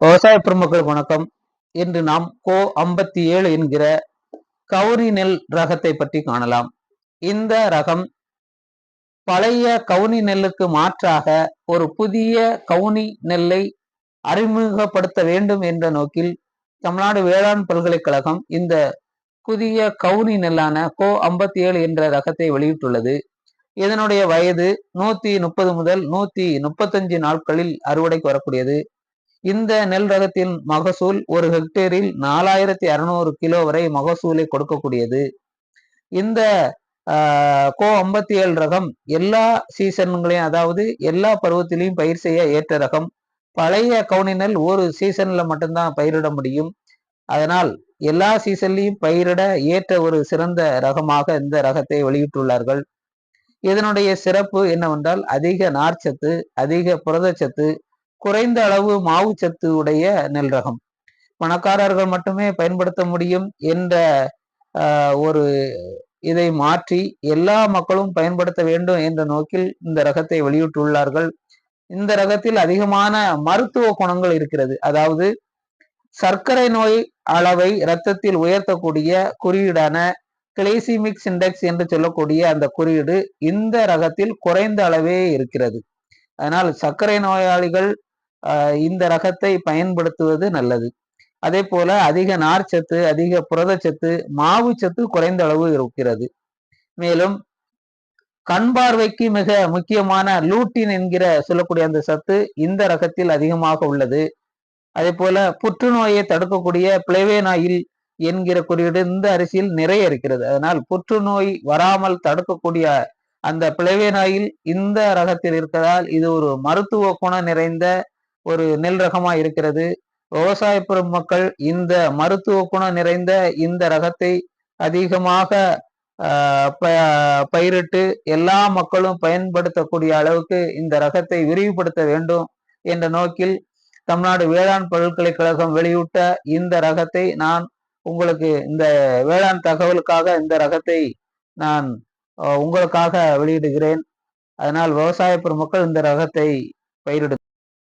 விவசாய பெருமக்களுக்கு வணக்கம். இன்று நாம் கோ ஐம்பத்தி ஏழு என்கிற கவுனி நெல் ரகத்தை பற்றி காணலாம். இந்த ரகம் பழைய கவுனி நெல்லுக்கு மாற்றாக ஒரு புதிய கவுனி நெல்லை அறிமுகப்படுத்த வேண்டும் என்ற நோக்கில் தமிழ்நாடு வேளாண் பல்கலைக்கழகம் இந்த புதிய கவுனி நெல்லான கோ ஐம்பத்தி ஏழு என்ற ரகத்தை வெளியிட்டுள்ளது. இதனுடைய வயது நூத்தி முப்பது முதல் நூத்தி முப்பத்தஞ்சு நாட்களில் அறுவடைக்கு வரக்கூடியது. இந்த நெல் ரகத்தின் மகசூல் ஒரு ஹெக்டேரில் நாலாயிரத்தி அறுநூறு கிலோ வரை மகசூலை கொடுக்கக்கூடியது. இந்த கோ ஐம்பத்தி ஏழு ரகம் எல்லா சீசன்களையும் அதாவது எல்லா பருவத்திலையும் பயிர் செய்ய ஏற்ற ரகம். பழைய கவுனி நெல் ஒரு சீசன்ல மட்டும்தான் பயிரிட முடியும். அதனால் எல்லா சீசன்லையும் பயிரிட ஏற்ற ஒரு சிறந்த ரகமாக இந்த ரகத்தை வெளியிட்டுள்ளார்கள். இதனுடைய சிறப்பு என்னவென்றால் அதிக நார்ச்சத்து அதிக புரதச்சத்து குறைந்த அளவு மாவு சத்து உடைய நெல் ரகம். பணக்காரர்கள் மட்டுமே பயன்படுத்த முடியும் என்ற ஒரு இதை மாற்றி எல்லா மக்களும் பயன்படுத்த வேண்டும் என்ற நோக்கில் இந்த ரகத்தை வெளியிட்டுள்ளார்கள். இந்த ரகத்தில் அதிகமான மருத்துவ குணங்கள் இருக்கிறது. அதாவது சர்க்கரை நோய் அளவை இரத்தத்தில் உயர்த்தக்கூடிய குறியீடான கிளைசிமிக்ஸ் இண்டெக்ஸ் என்று சொல்லக்கூடிய அந்த குறியீடு இந்த ரகத்தில் குறைந்த அளவே இருக்கிறது. அதனால் சர்க்கரை நோயாளிகள் இந்த ரகத்தை பயன்படுத்துவது நல்லது. அதே போல அதிக நார்ச்சத்து அதிக புரதச்சத்து மாவு சத்து குறைந்த அளவு இருக்கிறது. மேலும் கண் பார்வைக்கு மிக முக்கியமான லூட்டின் என்கிற சொல்லக்கூடிய அந்த சத்து இந்த ரகத்தில் அதிகமாக உள்ளது. அதே போல புற்றுநோயை தடுக்கக்கூடிய பிளேவேனாயில் என்கிற குறியீடு இந்த அரிசியில் நிறைய இருக்கிறது. அதனால் புற்றுநோய் வராமல் தடுக்கக்கூடிய அந்த பிளவேனாயில் இந்த ரகத்தில் இருக்கிறதால் இது ஒரு மருத்துவ குணம் நிறைந்த ஒரு நெல் ரகமா இருக்கிறது. விவசாய பெருமக்கள் இந்த மருத்துவ குணம் நிறைந்த இந்த ரகத்தை அதிகமாக பயிரிட்டு எல்லா மக்களும் பயன்படுத்தக்கூடிய அளவுக்கு இந்த ரகத்தை விரிவுபடுத்த வேண்டும் என்ற நோக்கில் தமிழ்நாடு வேளாண் பல்கலைக்கழகம் வெளியிட்ட இந்த ரகத்தை நான் உங்களுக்கு இந்த வேளாண் தகவலுக்காக இந்த ரகத்தை நான் உங்களுக்காக வெளியிடுகிறேன். அதனால் விவசாய பெருமக்கள் இந்த ரகத்தை பயிரிடு